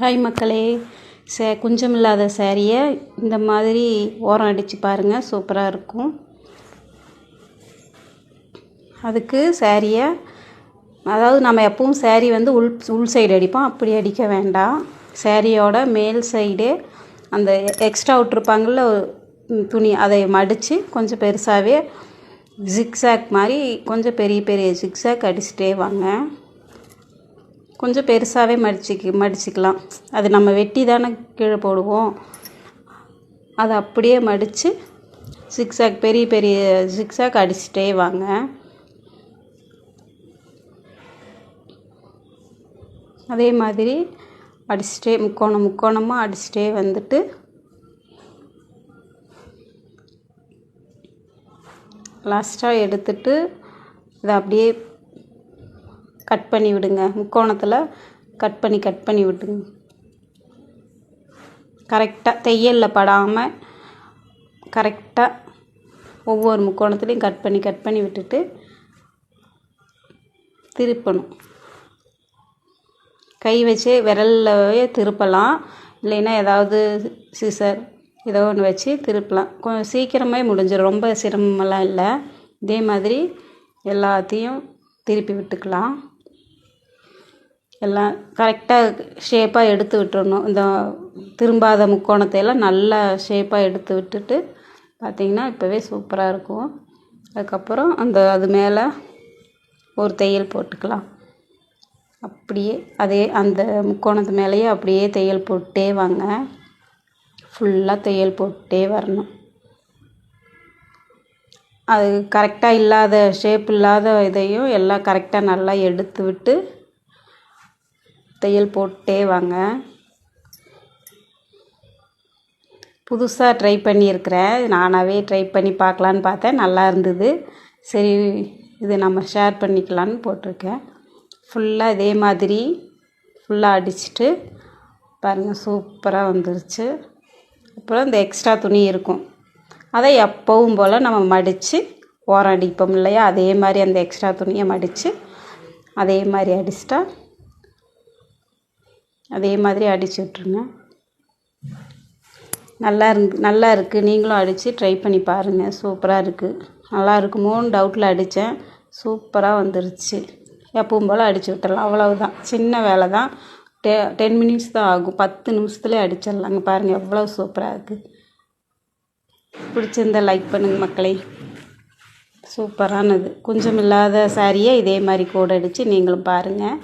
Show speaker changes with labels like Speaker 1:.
Speaker 1: Hi மக்களே. சே குஞ்சம் இல்லாத சேரீயை இந்த மாதிரி ஓரம் அடித்து பாருங்கள் சூப்பராக இருக்கும். அதுக்கு சேரீயை அதாவது நம்ம எப்பவும் சேரீ வந்து உள் உள் சைடு அடிப்போம் அப்படி அடிக்க வேண்டாம். சேரீயோட மேல் சைடே அந்த எக்ஸ்ட்ரா விட்ருப்பாங்கள்ல துணி அதை மடித்து கொஞ்சம் பெருசாகவே ஜிக்ஸாக் மாதிரி கொஞ்சம் பெரிய பெரிய ஜிக்ஸாக் அடிச்சுட்டே வாங்க. கொஞ்சம் பெருசாகவே மடிச்சிக்க மடிச்சுக்கலாம். அது நம்ம வெட்டி தானே கீழே போடுவோம். அதை அப்படியே மடித்து சிக்ஸாக் பெரிய பெரிய சிக்ஸாக் அடிச்சுட்டே வாங்க. அதே மாதிரி அடிச்சுட்டே முக்கோணம் முக்கோணமாக அடிச்சுட்டே வந்துட்டு லாஸ்ட்டாக எடுத்துட்டு இதை அப்படியே கட் பண்ணி விடுங்க. முக்கோணத்தில் கட் பண்ணி கட் பண்ணி விட்டுங்க கரெக்டாக தையலில் படாமல் கரெக்டாக ஒவ்வொரு முக்கோணத்துலேயும் கட் பண்ணி கட் பண்ணி விட்டுட்டு திருப்பணும். கை வச்சு விரல்லவே திருப்பலாம். இல்லைன்னா ஏதாவது சிசர் ஏதோ ஒன்று வச்சு திருப்பலாம். கொஞ்சம் சீக்கிரமே முடிஞ்சிடும் ரொம்ப சிரமமெல்லாம் இல்லை. இதே மாதிரி எல்லாத்தையும் திருப்பி விட்டுக்கலாம். எல்லாம் கரெக்டாக ஷேப்பாக எடுத்து விட்டுறணும். இந்த திரும்பாத முக்கோணத்தை எல்லாம் நல்லா ஷேப்பாக எடுத்து விட்டுட்டு பார்த்திங்கன்னா இப்போவே சூப்பராக இருக்கும். அதுக்கப்புறம் அந்த அது மேலே ஒரு தையல் போட்டுக்கலாம். அப்படியே அதே அந்த முக்கோணத்து மேலேயே அப்படியே தையல் போட்டே வாங்க. ஃபுல்லாக தையல் போட்டே வரணும். அது கரெக்டாக இல்லாத ஷேப் இல்லாத இதையும் எல்லாம் கரெக்டாக நல்லா எடுத்து விட்டு தையல் போட்டே வாங்க. புதுசாக ட்ரை பண்ணியிருக்கிறேன். நானாகவே ட்ரை பண்ணி பார்க்கலான்னு பார்த்தேன். நல்லா இருந்தது. சரி இது நம்ம ஷேர் பண்ணிக்கலான்னு போட்டிருக்கேன். ஃபுல்லாக இதே மாதிரி ஃபுல்லாக அடிச்சுட்டு பாருங்கள் சூப்பராக வந்துருச்சு. அப்புறம் இந்த எக்ஸ்ட்ரா துணி இருக்கும். அதை எப்பவும் போல் நம்ம மடித்து ஓரம் அடிப்போம் இல்லையா? அதே மாதிரி அந்த எக்ஸ்ட்ரா துணியை மடித்து அதே மாதிரி அடிச்சிட்டா அதே மாதிரி அடித்து விட்ருங்க நல்லா இருந்து நல்லா இருக்குது நீங்களும் அடித்து ட்ரை பண்ணி பாருங்கள் சூப்பராக இருக்குது நல்லா இருக்குமோன்னு டவுட்டில் அடித்தேன் சூப்பராக வந்துருச்சு. எப்பவும் போல் அடித்து விட்டுறலாம். அவ்வளவுதான். சின்ன வேலை தான். டெ டென் மினிட்ஸ் தான் ஆகும். பத்து நிமிஷத்துலேயே அடிச்சிடலாங்க. பாருங்கள் எவ்வளோ சூப்பராக இருக்குது பிடிச்சிருந்தா லைக் பண்ணுங்கள் மக்களே. சூப்பரானது. கொஞ்சம் இல்லாத சாரியை இதே மாதிரி கோடு அடித்து நீங்களும் பாருங்கள்